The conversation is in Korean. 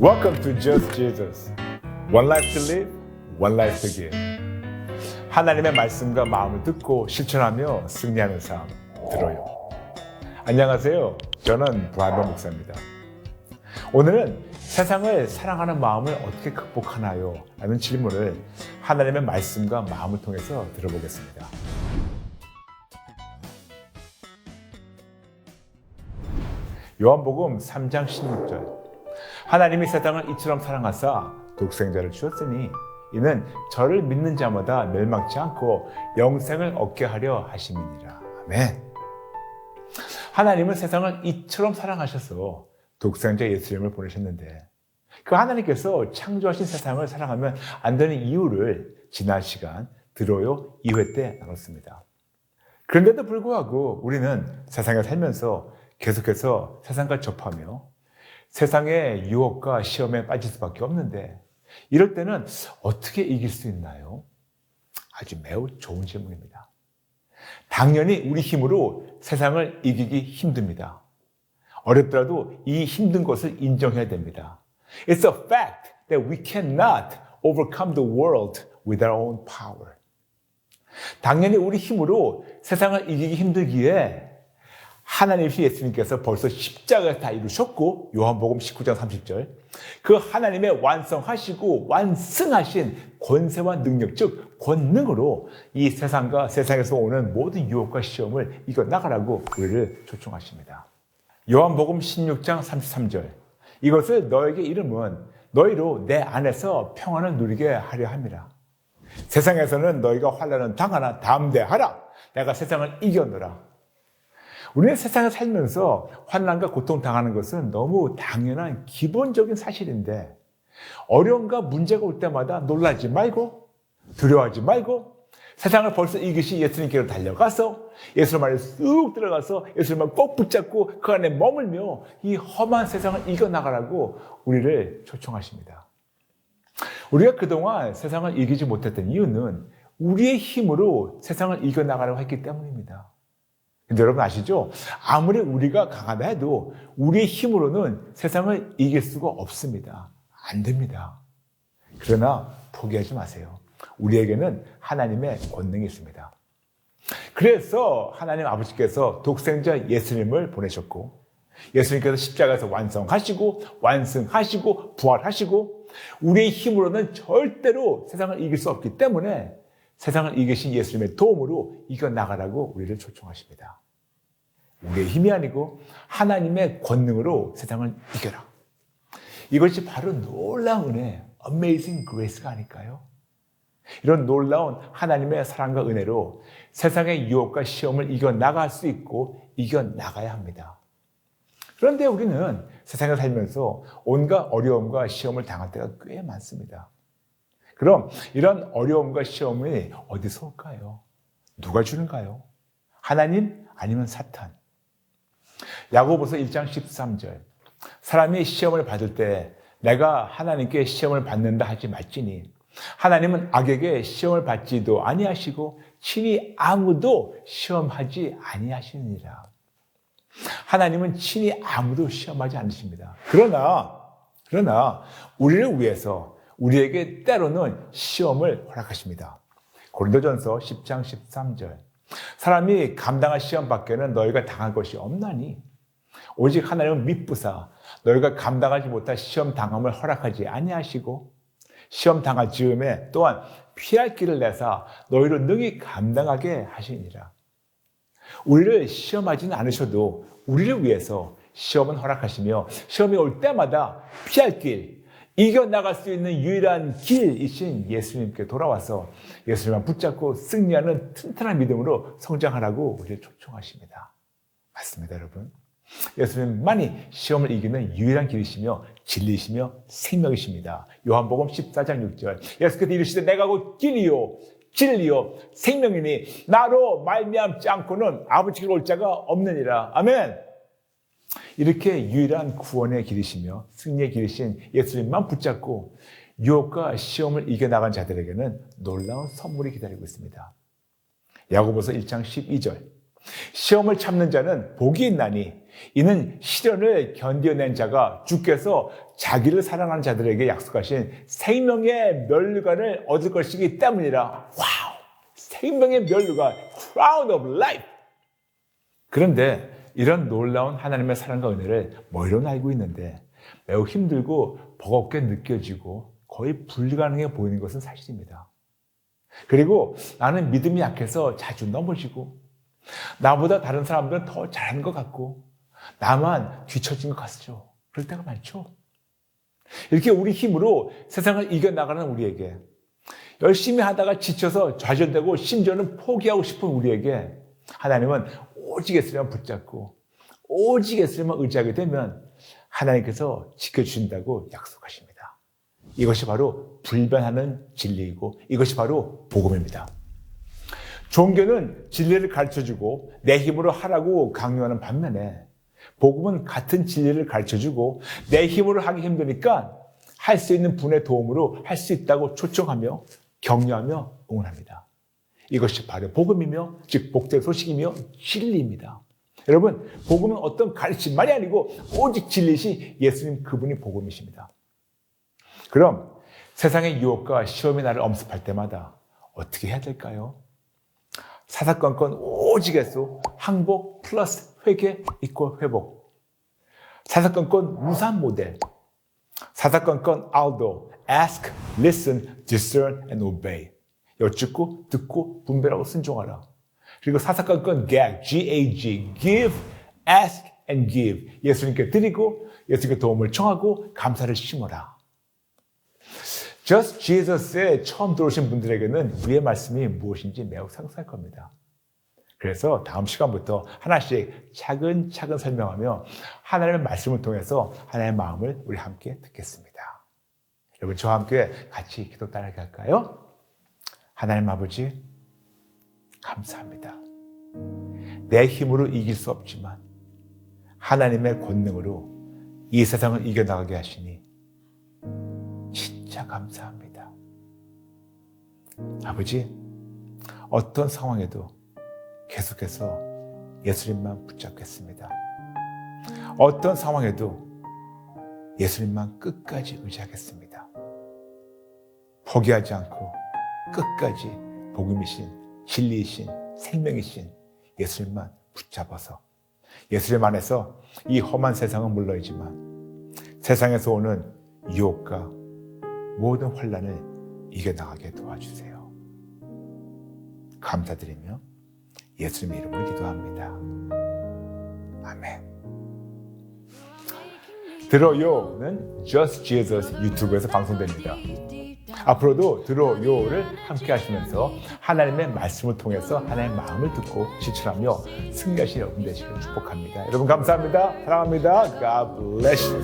Welcome to Just Jesus. One life to live, one life to give. 하나님의 말씀과 마음을 듣고 실천하며 승리하는 삶 들어요. 안녕하세요. 저는 브라이버 목사입니다. 오늘은 세상을 사랑하는 마음을 어떻게 극복하나요? 라는 질문을 하나님의 말씀과 마음을 통해서 들어보겠습니다. 요한복음 3장 16절 하나님이 세상을 이처럼 사랑하사 독생자를 주었으니 이는 저를 믿는 자마다 멸망치 않고 영생을 얻게 하려 하심이니라. 아멘. 하나님은 세상을 이처럼 사랑하셔서 독생자 예수님을 보내셨는데 그 하나님께서 창조하신 세상을 사랑하면 안 되는 이유를 지난 시간 들어요 2회 때 나눴습니다. 그런데도 불구하고 우리는 세상에 살면서 계속해서 세상과 접하며 세상의 유혹과 시험에 빠질 수밖에 없는데 이럴 때는 어떻게 이길 수 있나요? 아주 매우 좋은 질문입니다. 당연히 우리 힘으로 세상을 이기기 힘듭니다. 어렵더라도 이 힘든 것을 인정해야 됩니다. It's a fact that we cannot overcome the world with our own power. 당연히 우리 힘으로 세상을 이기기 힘들기에 하나님이신 예수님께서 벌써 십자가를 다 이루셨고 요한복음 19장 30절 그 하나님의 완성하시고 완승하신 권세와 능력 즉 권능으로 이 세상과 세상에서 오는 모든 유혹과 시험을 이겨 나가라고 우리를 초청하십니다. 요한복음 16장 33절 이것을 너에게 이름은 너희로 내 안에서 평안을 누리게 하려 함이라. 세상에서는 너희가 환란을 당하나 담대하라. 내가 세상을 이겨노라. 우리는 세상에 살면서 환난과 고통 당하는 것은 너무 당연한 기본적인 사실인데 어려움과 문제가 올 때마다 놀라지 말고 두려워하지 말고 세상을 벌써 이것이 예수님께로 달려가서 예수님 안에 쑥 들어가서 예수님을 꼭 붙잡고 그 안에 머물며 이 험한 세상을 이겨나가라고 우리를 초청하십니다. 우리가 그동안 세상을 이기지 못했던 이유는 우리의 힘으로 세상을 이겨나가려고 했기 때문입니다. 근데 여러분 아시죠? 아무리 우리가 강하다 해도 우리의 힘으로는 세상을 이길 수가 없습니다. 안 됩니다. 그러나 포기하지 마세요. 우리에게는 하나님의 권능이 있습니다. 그래서 하나님 아버지께서 독생자 예수님을 보내셨고 예수님께서 십자가에서 완성하시고 완승하시고 부활하시고 우리의 힘으로는 절대로 세상을 이길 수 없기 때문에 세상을 이기신 예수님의 도움으로 이겨나가라고 우리를 초청하십니다. 우리의 힘이 아니고 하나님의 권능으로 세상을 이겨라. 이것이 바로 놀라운 은혜, amazing grace가 아닐까요? 이런 놀라운 하나님의 사랑과 은혜로 세상의 유혹과 시험을 이겨나갈 수 있고 이겨나가야 합니다. 그런데 우리는 세상에 살면서 온갖 어려움과 시험을 당할 때가 꽤 많습니다. 그럼 이런 어려움과 시험이 어디서 올까요? 누가 주는가요? 하나님 아니면 사탄? 야고보서 1장 13절. 사람이 시험을 받을 때 내가 하나님께 시험을 받는다 하지 말지니 하나님은 악에게 시험을 받지도 아니하시고 친히 아무도 시험하지 아니하시느니라. 하나님은 친히 아무도 시험하지 않으십니다. 그러나 그러나 우리를 위해서 우리에게 때로는 시험을 허락하십니다. 고린도전서 10장 13절. 사람이 감당할 시험 밖에는 너희가 당할 것이 없나니 오직 하나님은 미쁘사 너희가 감당하지 못할 시험 당함을 허락하지 아니하시고 시험 당할 즈음에 또한 피할 길을 내사 너희로 능히 감당하게 하시니라. 우리를 시험하지는 않으셔도 우리를 위해서 시험은 허락하시며 시험이 올 때마다 피할 길, 이겨나갈 수 있는 유일한 길이신 예수님께 돌아와서 예수님만 붙잡고 승리하는 튼튼한 믿음으로 성장하라고 우리를 초청하십니다. 맞습니다, 여러분. 예수님만이 시험을 이기는 유일한 길이시며 진리시며 생명이십니다. 요한복음 14장 6절. 예수께서 이르시되 내가 곧 길이요 진리요 생명이니 나로 말미암지 않고는 아버지께 올 자가 없느니라. 아멘. 이렇게 유일한 구원의 길이시며 승리의 길이신 예수님만 붙잡고 유혹과 시험을 이겨나간 자들에게는 놀라운 선물이 기다리고 있습니다. 야고보서 1장 12절. 시험을 참는 자는 복이 있나니 이는 시련을 견뎌낸 자가 주께서 자기를 사랑하는 자들에게 약속하신 생명의 면류관을 얻을 것이기 때문이라. 와우! 생명의 면류관, crown of life. 그런데 이런 놀라운 하나님의 사랑과 은혜를 머리로는 알고 있는데 매우 힘들고 버겁게 느껴지고 거의 불가능해 보이는 것은 사실입니다. 그리고 나는 믿음이 약해서 자주 넘어지고 나보다 다른 사람들은 더 잘하는 것 같고 나만 뒤처진 것 같죠. 그럴 때가 많죠. 이렇게 우리 힘으로 세상을 이겨나가는 우리에게 열심히 하다가 지쳐서 좌절되고 심지어는 포기하고 싶은 우리에게 하나님은 오직 예수님만 붙잡고 오직 예수님만 의지하게 되면 하나님께서 지켜주신다고 약속하십니다. 이것이 바로 불변하는 진리이고 이것이 바로 복음입니다. 종교는 진리를 가르쳐주고 내 힘으로 하라고 강요하는 반면에 복음은 같은 진리를 가르쳐주고 내 힘으로 하기 힘드니까 할 수 있는 분의 도움으로 할 수 있다고 초청하며 격려하며 응원합니다. 이것이 바로 복음이며 즉 복된 소식이며 진리입니다. 여러분 복음은 어떤 가르침만이 아니고 오직 진리시 예수님 그분이 복음이십니다. 그럼 세상의 유혹과 시험이 나를 엄습할 때마다 어떻게 해야 될까요? 사사건건 오직 예수 항복 플러스 회개 있고 회복 사사건건 무산 모델 사사건건 알도 ask, listen, discern and obey 여쭙고 듣고 분별하고 순종하라 그리고 사사건건 gag, G-A-G give, ask and give 예수님께 드리고 예수님께 도움을 청하고 감사를 심어라 Just Jesus에 처음 들어오신 분들에게는 우리의 말씀이 무엇인지 매우 상세할 겁니다. 그래서 다음 시간부터 하나씩 차근차근 설명하며 하나님의 말씀을 통해서 하나님의 마음을 우리 함께 듣겠습니다. 여러분 저와 함께 같이 기도 따라게 할까요? 하나님 아버지 감사합니다. 내 힘으로 이길 수 없지만 하나님의 권능으로 이 세상을 이겨나가게 하시니 진짜 감사합니다. 아버지, 어떤 상황에도 계속해서 예수님만 붙잡겠습니다. 어떤 상황에도 예수님만 끝까지 의지하겠습니다. 포기하지 않고 끝까지 복음이신, 진리이신, 생명이신 예수님만 붙잡아서 예수님 안에서 이 험한 세상은 물론이지만 세상에서 오는 유혹과 모든 환란을 이겨나가게 도와주세요. 감사드리며 예수님의 이름으로 기도합니다. 아멘. 들어요는 Just Jesus 유튜브에서 방송됩니다. 앞으로도 들어요를 함께 하시면서 하나님의 말씀을 통해서 하나님의 마음을 듣고 실천하며 승리하신 여러분 되시길 축복합니다. 여러분 감사합니다. 사랑합니다. God bless you.